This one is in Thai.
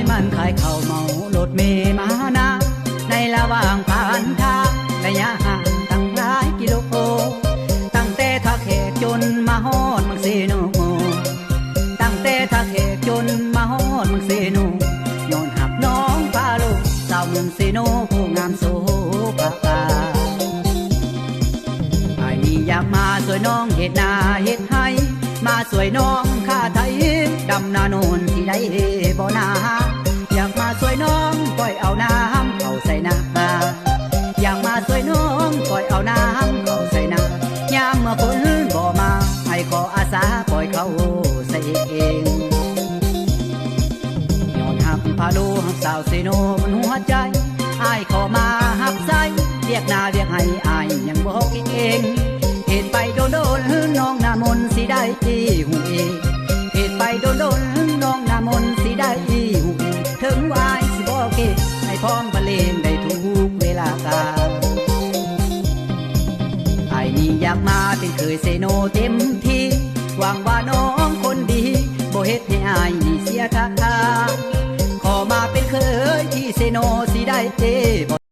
ายมันขายเข้าเมารถเมมานะในระหว่างผ่านทางระยะห่างตั้งหลายกิโลตั้งแต่ทักเหตุจนมาฮอดมักเซโนตั้งแต่ทักเหตุจนมาฮอดมักเซโนย้อนหักน้องพาลูกสาวเมืองเซโนผู้งามโสภาไอ้นี่อยากมาสวยน้องเฮ็ดนาเฮ็ดให้มาสวยน้องข้าไทยดำนาโนนที่ได้บ่นา วยน้องปล่อยเอาน้ำเข้าใส่นาอยากมาสวยน้องปล่อยเอาน้ำเข้าใส่นายามเมื่อฝนบ่มาให้ขออาสาปล่อยเขาใส่เองย้อนหักพาลหักสาวเซโนมันหัวใจอายขอมาหักใส่เรียกนาเรียกให้อายยังบอกเองเหตุไปโดนโดนน้องนามนสิได้ตีหูเองเหตุไปโดนโดนน้องนามน อายสิบอเกให้พร้อมบรรเลงได้ทุกเวลากาลไอ้นี่อยากมาเป็นเคยเซโนเต็มที่หวังว่าน้องคนดีบ่เฮ็ดให้อายนี่เสียท่าขอมาเป็นเคยที่เซโนสิได้เจ